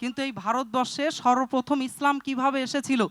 কিন্তু এই ভারতবর্ষে সর্বপ্রথম ইসলাম কীভাবে এসেছিল?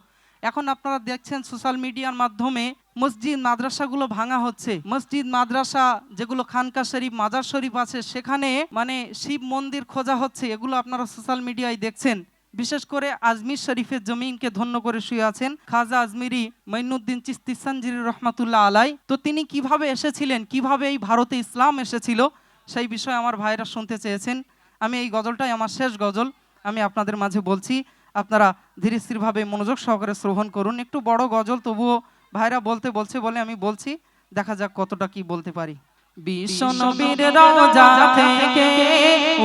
এখন আপনারা দেখছেন সোশ্যাল মিডিয়ার মাধ্যমে মসজিদ, মাদ্রাসাগুলো ভাঙা হচ্ছে। মসজিদ, মাদ্রাসা যেগুলো খানকা শরীফ, মাজার শরীফ আছে, সেখানে মানে শিব মন্দির খোঁজা হচ্ছে, এগুলো আপনারা সোশ্যাল মিডিয়ায় দেখছেন। বিশেষ করে আজমির শরীফের জমিনকে ধন্য করে শুয়ে আছেন খাজা আজমিরি মঈনুদ্দিন চিস্তি সঞ্জির রহমাতুল্লাহ আলাই। তো তিনি কীভাবে এসেছিলেন, কীভাবে এই ভারতে ইসলাম এসেছিল, সেই বিষয়ে আমার ভাইরা শুনতে চেয়েছেন। আমি এই গজলটাই আমার শেষ গজল। আমি আপনাদের মাঝে বলছি আপনারা ধীরে স্থিরভাবে মনোযোগ সহকারে শ্রবণ করুন। একটু বড় গজল তবুও ভাইরা বলতে বলছে বলে আমি বলছি দেখা যাক কতটা কি বলতে পারি। বিশ্বনবীর রওজা থেকে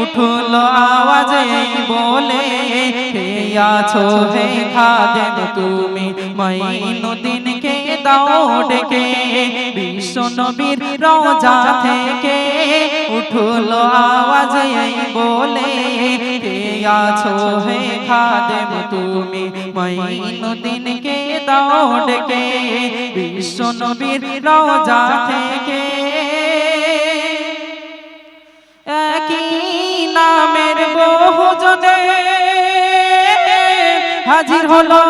উঠল আওয়াজ বলে কে আছো হে খাদেম তুমি? মাইনুদ্দিন কে দাও ডেকে বিশ্বনবীর রওজা থেকে উঠল আওয়াজ এই বলে, কে আছো হে খাদেম তুমি? মাইনুদ্দিন কে দাও ডেকে বিশ্বনবীর রওজা থেকে। একই নামের হাজির হলো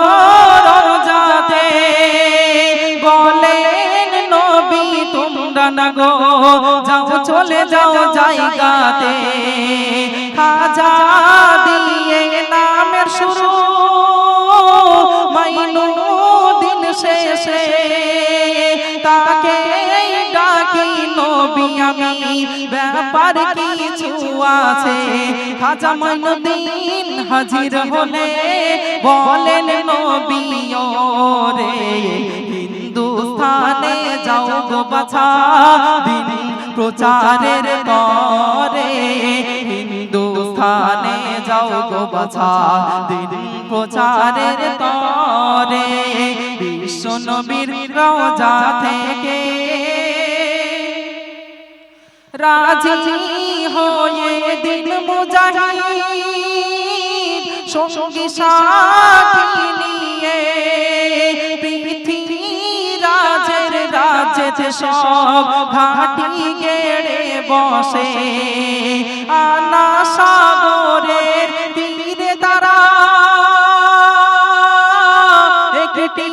গো যাও চলে যাও জায়গাতে। খাজা দিয়ে নামের শুরু। মাইনু দিন শেষে তাকে ডাকি নবী আমি ব্যাপার কিছু আছে। খাজা মাইনুদ্দিন হাজির হলে বলেন নবী রে হিন্দুস্থানে যাও গো বাছা, দিন প্রচারের তরে হিন্দুস্থানে যাও গো বাছা, দিন প্রচারের তরে বিশ্ব নবীর রওজা থেকে রাজি হয়ে দিন মুজাহিদ সঙ্গী সাথী নিয়ে রাজেতে সব, ঘাটি গেড়ে বসে। আনা সাগরের তীরে তারা। একটি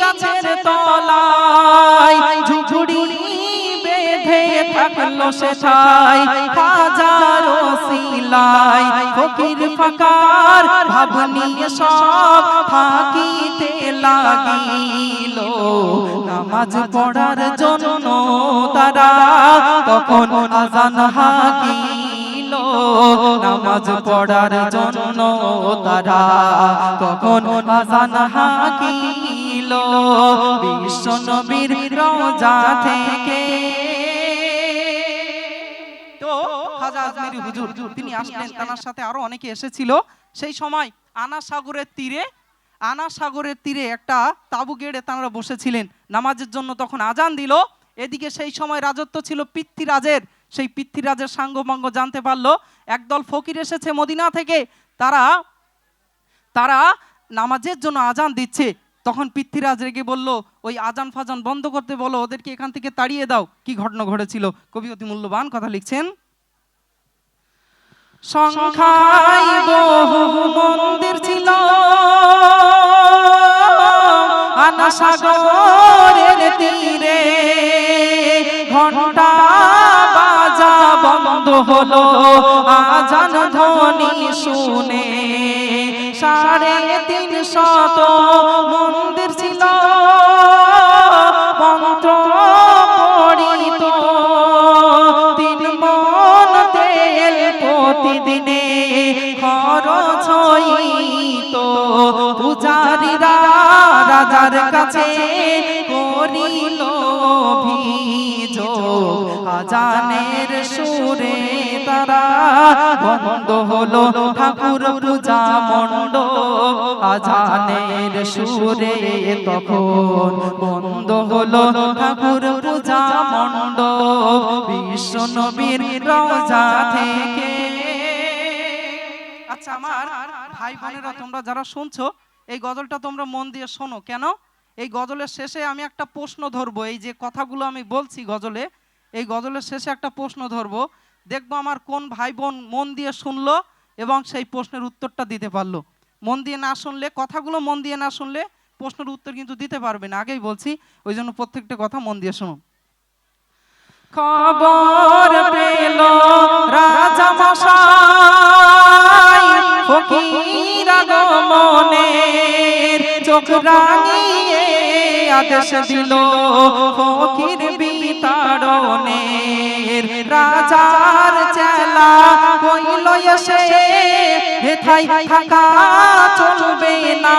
গাছের তলায় ঝুঝুড়ি বেঁধে থাকল সে ছাই। হাজার সিলাই ফকির ফাকার ভাব নিয়ে সব থাকিতে লাগিল নামাজ পড়ার জন্য তারা তখন আজান হাকিল। নামাজ পড়ার জন্য তারা তখন আজান হাকিল। বিশ্ব রোজা থেকে তিনি আসলেন তার সাথে আরও অনেকে এসেছিল। সেই সময় আনা সাগরের তীরে আনা সাগরের তীরে একটা তাবু গেড়ে তাঁরা বসেছিলেন। নামাজের জন্য তখন আজান দিল। এদিকে সেই সময় রাজত্ব ছিল পৃথ্বীরাজের। সেই পৃথ্বীরাজের সাঙ্গভঙ্গ জানতে পারল একদল ফকির এসেছে মদিনা থেকে। তারা তারা নামাজের জন্য আজান দিচ্ছে। তখন পৃথ্বীরাজ রেগে বলল ওই আজান ফাজান বন্ধ করতে বলো ওদেরকে এখান থেকে তাড়িয়ে দাও। কি ঘটনা ঘটেছিল? কবি অতি মূল্যবান কথা লিখছেন। সংখ্যায় বহু মন্দির ছিল আনা সাগরের তীরে ঘণ্টা বাজা বন্ধ হলো। আজান ধ্বনি শুনে সাড়ে তিন শত মন্দির রাজার কাছে করিল অভিযোগ। আজানের সুরে তারা বন্ধ হলো ঠাকুর পূজা মণ্ডপ। আজানের সুরে তখন বন্ধ হলো ঠাকুর পূজা মণ্ডপ। বিশ্ব রওজা থেকে আচ্ছা আমার ভাই বোনেরা তোমরা যারা শুনছো এই গজলটা তোমরা মন দিয়ে শোনো। কেন? এই গজলের শেষে আমি একটা প্রশ্ন ধরবো। এই যে কথাগুলো আমি বলছি গজলে, এই গজলের শেষে একটা প্রশ্ন ধরবো। দেখব আমার কোন ভাই বোন মন দিয়ে শুনলো এবং সেই প্রশ্নের উত্তরটা দিতে পারল। মন দিয়ে না শুনলে, কথাগুলো মন দিয়ে না শুনলে প্রশ্নের উত্তর কিন্তু দিতে পারবে না। আগেই বলছি, ওই জন্য প্রত্যেকটা কথা মন দিয়ে শুনুন খবর পেল রাজা মশাই। ফকির আগমনের চোখ রাঙিয়ে আদেশ দিল ফকির বিতাড়নের। রাজার চেলা কইল এসে হেথাই থাকা চলবে না।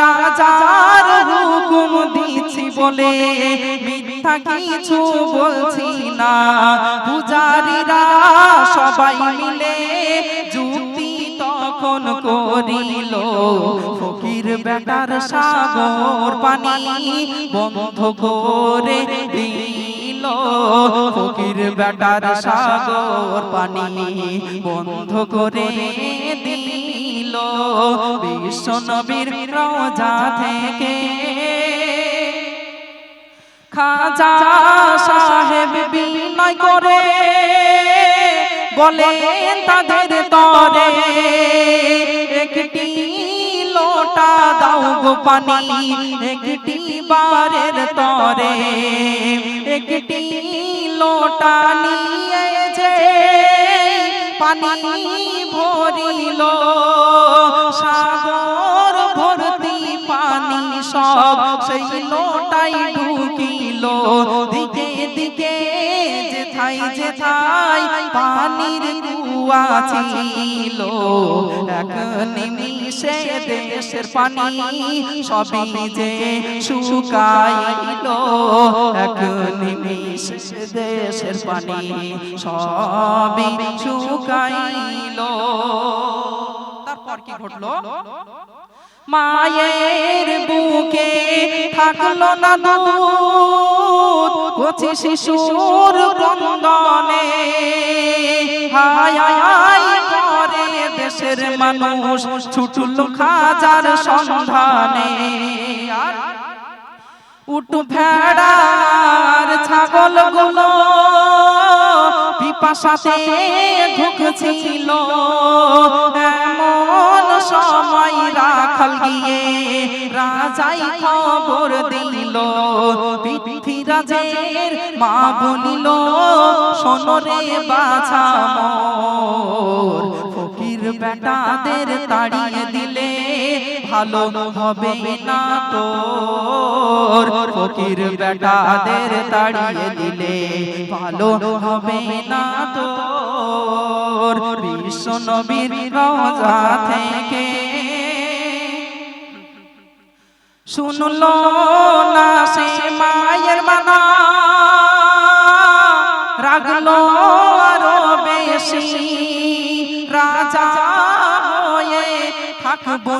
রাজার হুকুম দিচ্ছি বলে মিথ্যা কিছু বলছি না। পূজারীরা সবাই মিলে যুক্তি তখন করিল, ফকির বেটার সাগর পানি বন্ধ করে দিল। ফকির বেটার সাগর পানি বন্ধ করে দিল। বিশ্ব নবীর রোজা থেকে খাজা সাহেব বিনয় করে বলে তাদের তরে একটি লোটা দাও গো পানি, একটি বারের তরে একটি লোটা নিয়ে যে পানি ভরিল, সাগর ভর্তি পানি সব সেই লোটাই ঢুকিল। যেথাই যেথাই পানির কুয়া ছিল। এক নিমিষে দেশের পানি সবই যে শুকাইল। এক নিমিষে দেশের পানি সবই শুকাইল। তারপর কি ঘটলো? মায়ের বুকে থাকল না দুধ, কচি শিশুর ক্রন্দনে। হায় করে দেশের মানুষ ছুটল খাজার সন্ধানে। উট ভেড়ার ছাগলগুলো পিপাসাতে ঢুকছিল। এমন সময় রাখাল গিয়ে রাজাই খবর দিল। পৃথিবীরাজের মা বলিল সোনরে বাছা ফকির বেটাদের তাড়িয়ে দিলে। ভালো হবে না তোর। ফকির বেটাদের তাড়িয়ে দিলে ভালো হবে না তোর। বিশ্ব নবীর থেকে শুনলো না সে মায়ের মানা। রাগলো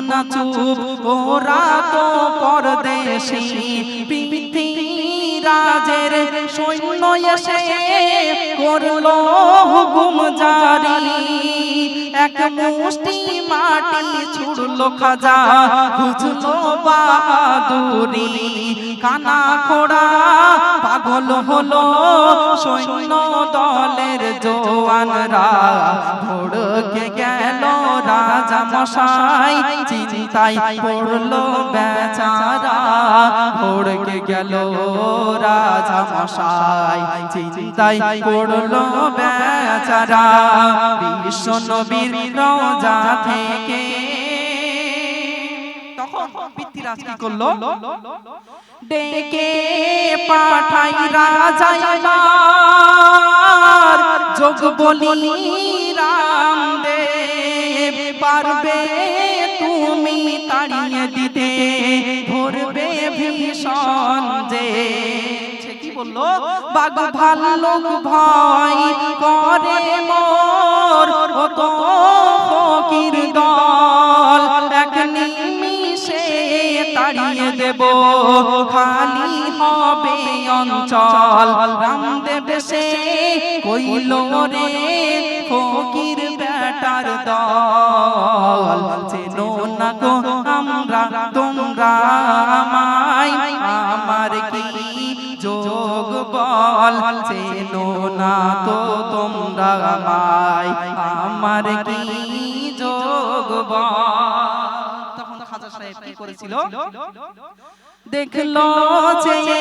না চুপ, ওরা তো পরদেশি। পৃথিবী রাজের সৈন্য এসে করল হুকুম জারি। এক মুষ্টি মাটি ছুড়লো খাজা বুঝলো বাহাদুরি। কানা খোড়া পাগল হলো সৈন্য দলের জোয়ানরা ভোড়কে গেল রাজা মশাই চিন্তায় পড়ল বেচারা। ভোড়কে গেল রাজা মশাই চিন্তায় পড়ল বেচারা। বিশ্ব নবীর রোজা থেকে তখন পিতৃরাজ কি করল? ডেকে পাঠাই রাজা যোগ বলি পারবে তুমি তাড়িয়ে দিতে, ধরবে ভীষণ যে। কি বলল? বাঘ ভাল্লুক ভয় করে মোর, ও তো ফকির দল। এক নিমিষে তাড়িয়ে দেব, খালি হবে অঞ্চল। রামদেব সে কইল রে, ফকির বেটার দল। চেনো না গো আমরা, তোমরা আমায়, আমার কি যোগ বল? না তো তোমরা আমায়, আমার কি সাহেব কি করেছিল? দেখল যে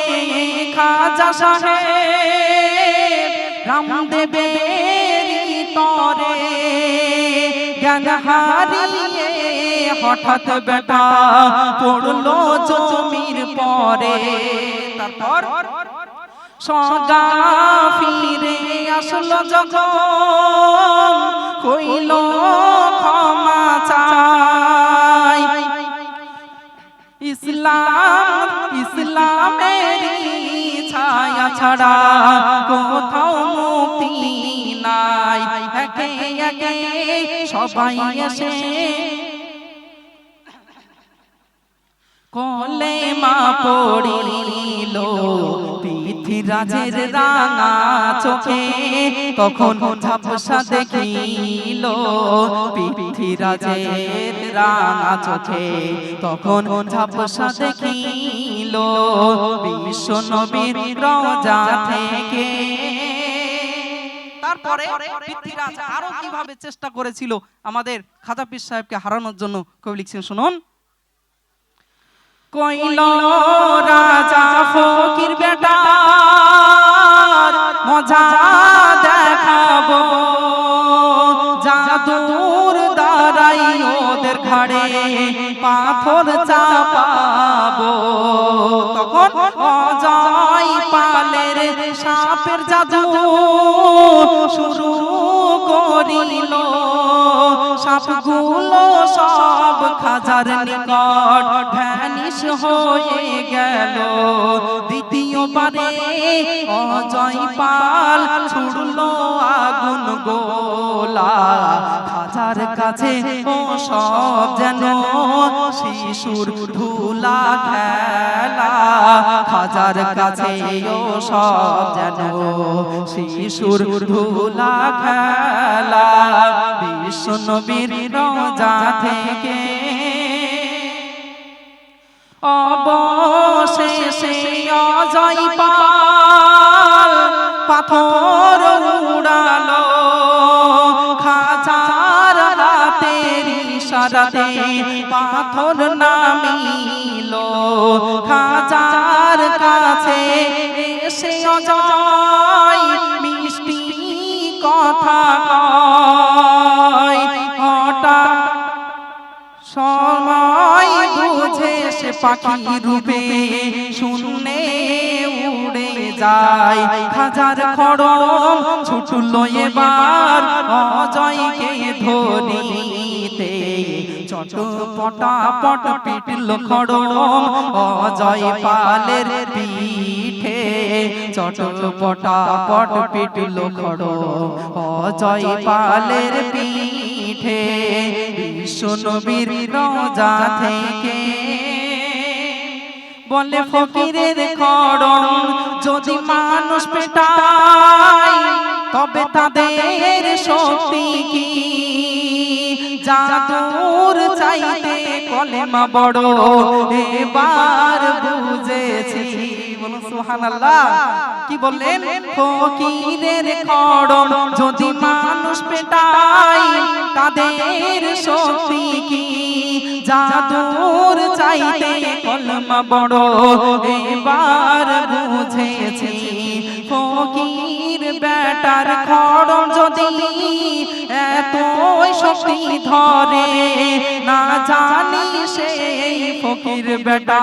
খাজা সাহেব রামদেবের তরে জ্ঞান হারিয়ে হঠাৎ বেটা পড়ল জমির পরে। তারপর ফিরে আসলো যখন কইল ক্ষমা চাই। ইসলাম ইসলামের ছায়া ছাড়া কোথাও মুক্তি নাই। একে একে সবাই এসে কলে মা পড়িল। পৃথিরাজের রাঙা চোখে তখন ঝাপসা দেখিল, পৃথিরাজের রাঙা চোখে তখন ঝাপসা দেখিল, বিশ্ব নবীর থেকে। তারপরে পৃথ্বীরাজ আরও কীভাবে চেষ্টা করেছিল আমাদের খাজা পীর সাহেবকে হারানোর জন্য কবি লিখছেন, শুনুন। কইল, রাজা ফকির বেটা মজা দেখাবো। জাদুর দ্বারাই ওদের ঘাড়ে পাথর চাপাবো। তখন অজয় পালের সাপের জাদু শুরু করিল। সাপগুলো সব খাজার নিকট ভ্যানিশ হয়ে গেল। দ্বিতীয়বারে অজয় পাল ছুড়লো আগুন গোলা। খাজার কাছে ও সব যেন শিশুর ধুলা খেলা। খাজার কাছে ও সব যেন শিশুর ধুলা খেলা। বিশ্ব নবীর রোজা থেকে অবশেষে অজয় পাল পাথর উড়ালো খাজার রাতের ইশারাতে পাথর নামিল খাজার পাখি রূপে শূন্যে উড়ে যায়। হাজার খড়ম ছুটলো এবার অজয়কে ধরিতে পট পিটল খড়ম অজয় পালের পিঠে। চটপটা পট পিটল খড়ম অজয় পালের পিঠে। বিশ্ব নবীর রোজা থেকে বলে ফকিরের করণ যদি মানুষ পেটায় তবে তাদের শক্তি কি? জাদুর চাইতে কলেমা বড়। এবার বুঝেছি বলুন সুবহানাল্লাহ। কি বললেন? ফকিরের খড়ম যদি মানুষ পেটায় তাদের শক্তি কি? জাদুর চাইতে কলমা বড় এবার বুঝেছি। ফকির বেটার খড়ম যদি এতই শক্তি ধরে না জানি সেই ফকির বেটা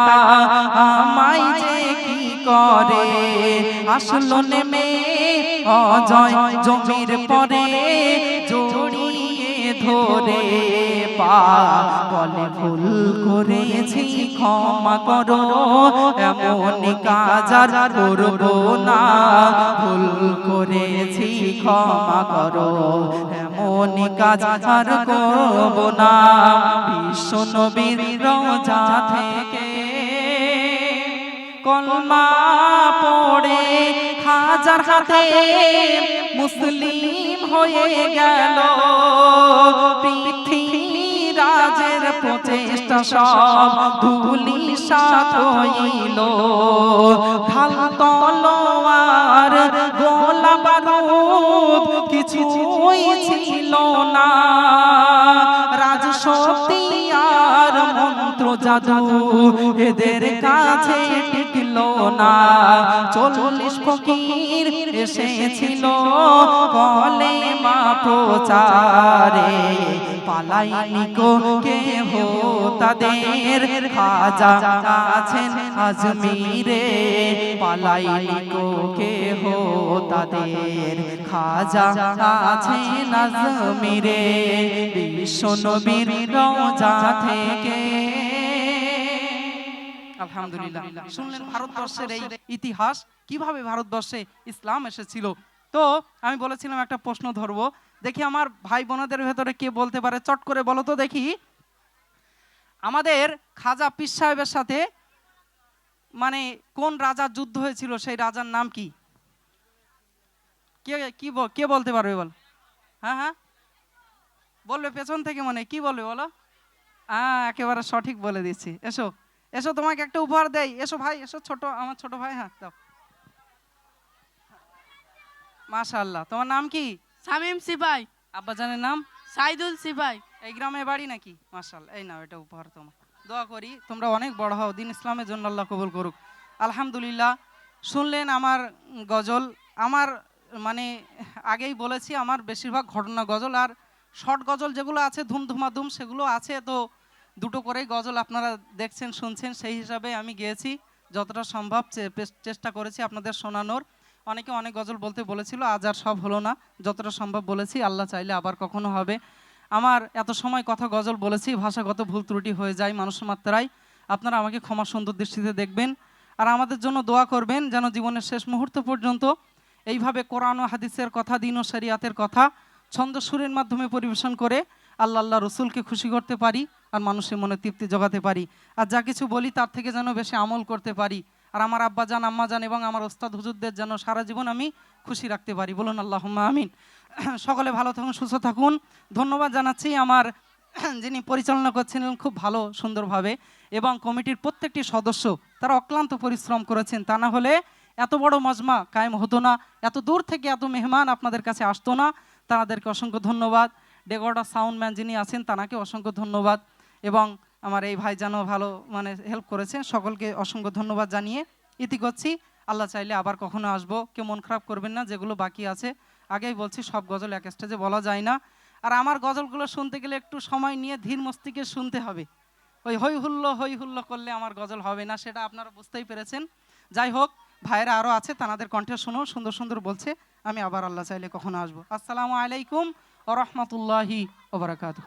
আমায় যে কি করে। আসলো নেমে অজয় জমির পরে জড়িয়ে ধরে। পা বলে, ভুল করেছি, ক্ষমা করো। এমন কাজ আর করব না। ভুল করেছি, ক্ষমা করো। এমন কাজ আর করব না। বিশ্ব নবীর রোজা থেকে কলমা পড়ে হাজার হাতে মুসলিম হয়ে গেল। পৃথিবীরাজের প্রচেষ্টা সব ধুলি সাত হইল। ঢাল, তলোয়ার, গোলা, বারুদ কিছুই ছিল না। রাজ শক্তি আর মন্ত্র জাদু এদের কাছে টিকল না। চল্লিশ ফকির এসেছিল। কলে মা প্রচারে পালাইনি কে হো তাদের। খাজা আছেন আজমিরে পালাইনি কে হো তাদের। খাজা আছেন আজমিরে, বিশ্ব নবীর রওজা থেকে আলহামদুলিল্লাহ। শুনলেন ভারতবর্ষের এই ইতিহাস কীভাবে ভারতবর্ষে ইসলাম এসেছিল? তো আমি বলেছিলাম একটা প্রশ্ন ধরবো। দেখি আমার ভাই বোনদের ভেতরে কে বলতে পারে চট করে বলো তো দেখি। আমাদের খাজা পীর সাহেবের সাথে মানে কোন রাজার যুদ্ধ হয়েছিল সেই রাজার নাম কি? কে কি কে বলতে পারবে বল? হ্যাঁ হ্যাঁ। বলবে পেছন থেকে মনে কি বলবে বলো? হ্যাঁ একেবারে সঠিক বলে দিচ্ছি। এসো। এসো তোমাকে একটা উপহার দেই। এসো ভাই এসো ছোট আমার ছোট ভাই হ্যাঁ দাও। মাশাআল্লাহ। তোমার নাম কি? শামীম সিপাই। আব্বাজানের নাম? সাইদুল সিপাই। এই গ্রামে বাড়ি নাকি? মাশাআল্লাহ এই নাও এটা উপহার তোমার। দোয়া করি তোমরা অনেক বড় হও দিন ইসলামের জন্য আল্লাহ কবুল করুক। আলহামদুলিল্লাহ শুনলেন আমার গজল। আমার মানে আগেই বলেছি আমার বেশিরভাগ ঘটনা গজল আর শর্ট গজল যেগুলো আছে ধুমধুমা ধুম সেগুলো আছে তো দুটো করেই গজল আপনারা দেখছেন, শুনছেন, সেই হিসাবে আমি গেয়েছি, যতটা সম্ভব চেষ্টা করেছি আপনাদের শোনানোর। অনেকে অনেক গজল বলতে বলেছিল, আজ আর সব হলো না, যতটা সম্ভব বলেছি, আল্লাহ চাইলে আবার কখনো হবে। আমার এত সময় কথা গজল বলেছি, ভাষাগত ভুল ত্রুটি হয়ে যায় মানুষ মাত্রায়। আপনারা আমাকে ক্ষমা সুন্দর দৃষ্টিতে দেখবেন। আর আমাদের জন্য দোয়া করবেন, যেন জীবনের শেষ মুহূর্ত পর্যন্ত এইভাবে কোরআন ও হাদিসের কথা, দিন ও শরিয়াতের কথা, ছন্দ সুরের মাধ্যমে পরিবেশন করে আল্লাহ আল্লাহ রসুলকে খুশি করতে পারি। আর মানুষের মনে তৃপ্তি জোগাতে পারি। আর যা কিছু বলি তার থেকে যেন বেশি আমল করতে পারি। আর আমার আব্বা জান আম্মা জান এবং আমার ওস্তাদ হুজুরদের যেন সারা জীবন আমি খুশি রাখতে পারি। বলুন আল্লাহ আমিন। সকলে ভালো থাকুন, সুস্থ থাকুন। ধন্যবাদ জানাচ্ছি আমার যিনি পরিচালনা করছিলেন খুব ভালো, সুন্দরভাবে এবং কমিটির প্রত্যেকটি সদস্য তারা অক্লান্ত পরিশ্রম করেছেন। তা না হলে এত বড় মজমা কায়েম হতো না। এত দূর থেকে এত মেহমান আপনাদের কাছে আসতো না। তাদেরকে অসংখ্য ধন্যবাদ। ডেগোডা সাউন্ডম্যান যিনি আছেন, তানাকে অসংখ্য ধন্যবাদ। এবং আমার এই ভাইজানও ভালো মানে হেল্প করেছে। সকলকে অসংখ্য ধন্যবাদ জানিয়ে ইতি করছি। আল্লাহ চাইলে আবার কখনো আসব। কেউ মন খারাপ করবেন না, যেগুলো বাকি আছে। আগেই বলছি, সব গজল এক স্টেজে বলা যায় না। আর আমার গজলগুলো শুনতে গেলে একটু সময় নিয়ে ধীর মস্তিকে শুনতে হবে। ওই হই হুল্লো হই হুল্লো করলে আমার গজল হবে না, সেটা আপনারা বুঝতেই পেরেছেন। যাই হোক, ভাইয়েরা আরও আছে তাদের কণ্ঠে শুনো, সুন্দর সুন্দর বলছে। আমি আবার আল্লাহ চাইলে কখনো আসব। আসসালামু আলাইকুম ও রহমতুল্লাহি ওবরাকাতু